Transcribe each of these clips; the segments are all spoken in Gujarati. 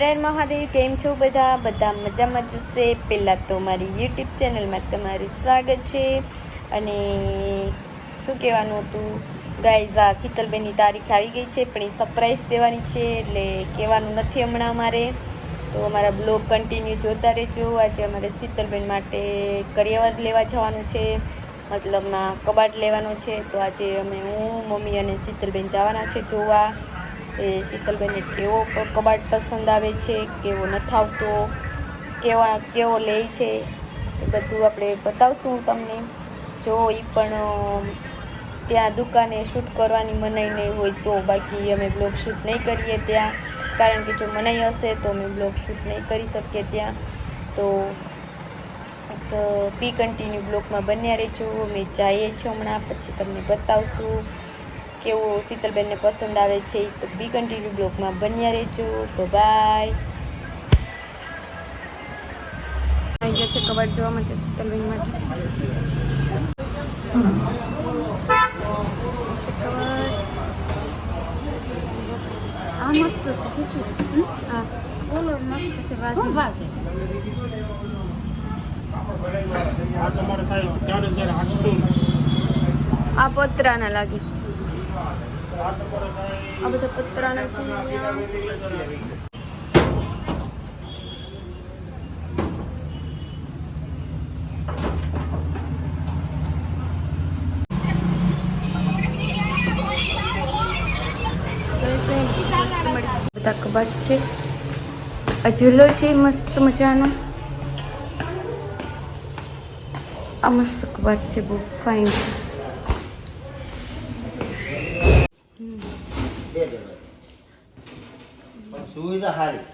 જય મહાદેવ, કેમ છો બધા? બધા મજામાં જશે પહેલાં તો મારી યુટ્યુબ ચેનલમાં તમારું સ્વાગત છે. અને શું કહેવાનું હતું? ગાઈઝ આ શીતલબેનની તારીખ આવી ગઈ છે, પણ એ સરપ્રાઈઝ દેવાની છે, એટલે કહેવાનું નથી હમણાં અમારે તો અમારા બ્લોગ કન્ટિન્યુ જોતા રહેજો. આજે અમારે શીતલબેન માટે કરિયાવર લેવા જવાનું છે. મતલબમાં કબાટ લેવાનો છે. તો આજે અમે હું, મમ્મી અને શીતલબેન જવાના છે જોવા. એ શીતલબેનને કેવો કબાટ પસંદ આવે છે, કેવો નથી આવતો કેવા, કેવો લે છે, એ બધું આપણે બતાવશું તમને. જો એ પણ ત્યાં દુકાને શૂટ કરવાની મનાઈ નહીં હોય તો બાકી અમે બ્લોગ શૂટ નહીં કરીએ ત્યાં. કારણ કે જો મનાઈ હશે તો અમે બ્લોગ શૂટ નહીં કરી શકીએ ત્યાં. તો પી કન્ટિન્યુ બ્લોકમાં બન્યા રહેજો. અમે જઈએ છીએ હમણાં, પછી તમને બતાવશું. કેવો શીતલબેનને પસંદ આવે છે તો બી કન્ટિન્યુ બ્લોકમાં બન્યા રહેજો. બાય ગયા છે કબાટ જોવા માટે શીતલબેન માટે. આ મસ્ત છે હમ? આ ઓલો મસ્ત છે વાસી આ આ પતરાના લાગે. આ બધા પતરાના છે અહીંયા. બધા કબાટ છે. ઝૂલો છે, મસ્ત મજાનો. આ મસ્ત કબાટ છે, બહુ ફાઇન છે બે જણા પણ સુવિધા સારી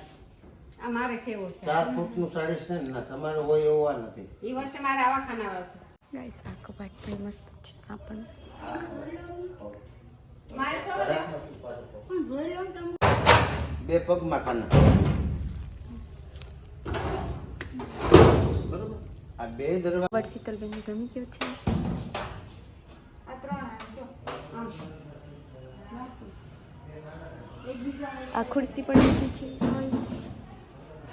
અમારે છે એવું છે. ચાર ફૂટનું સાડી છે ને તમારે હોય એવા નથી. એ વર્ષે મારે આવા ખાના છે. ગાઈસ આખો પણ મસ્ત છે. આ પણ મસ્ત છે. મારે બે પગમાં ખાના. બરોબર? આ બે દરવાજા શીતલબેન ગમી ગયો છે? આ ત્રણ આવ્યો આમ. આ ખુરશી પણ મૂકી છે.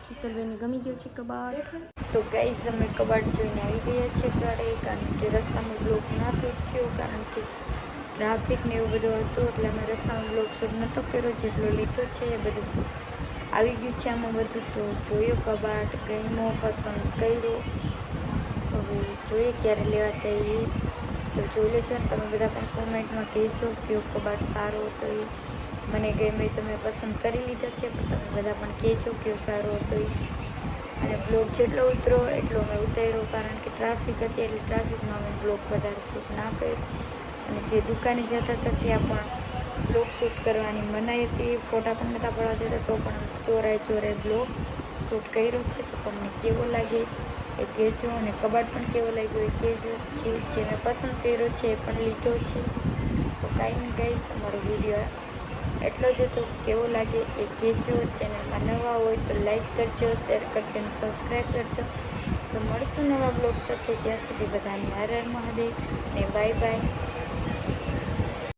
શીતલબેનને ગમી ગયો છે કબાટ. તો ગાઈઝ અમે કબાટ જોઈને આવી ગયા છે ઘરે, કારણ કે રસ્તામાં બ્લોક ના શૂટ થયો, કારણ કે ટ્રાફિક ને એવું બધું હતું, એટલે અમે રસ્તામાં બ્લોક શૂટ નહોતો કર્યો, જેટલો લીધો છે એ બધું આવી ગયું છે આમાં બધું. તો જોયો કબાટ ગઈમો પસંદ કર્યો. હવે જોઈએ ક્યારે લેવા જઈએ. તો જોઈ લેજો ને તમે બધા પણ કોમેન્ટમાં કહેજો કયો કબાટ સારો હતો એ. મને ગમે તમે પસંદ કરી લીધા છે, પણ તમે બધા પણ કહેજો કયો સારો હતો એ. અને બ્લોક જેટલો ઉતરો, એટલો મેં ઉતાર્યો, કારણ કે ટ્રાફિક હતી એટલે ટ્રાફિકમાં અમે બ્લોક વધારે શૂટ ના કર્યો. અને જે દુકાને જતા હતા, ત્યાં પણ બ્લોક શૂટ કરવાની મનાઈ હતી. ફોટા પણ નહોતા પડવા દેતા તો પણ ચોરાય ચોરાય બ્લોક શૂટ કર્યો છે, તો તમને કેવો લાગે? એ કહેજો અને કબાટ પણ કેવો લાગ્યો એ કહેજો જે જે મેં પસંદ કર્યો છે એ પણ લીધો છે. તો કાંઈ નહીં ગાઈશ અમારો વીડિયો એટલો જ હતો. કેવો લાગે એ કહેજો ચેનલમાં નવા હોય તો લાઈક કરજો, શેર કરજો અને સબસ્ક્રાઈબ કરજો. તો મળશું નવા બ્લોગ સાથે. ત્યાં સુધી બધાને હર મહાદેવ અને બાય બાય.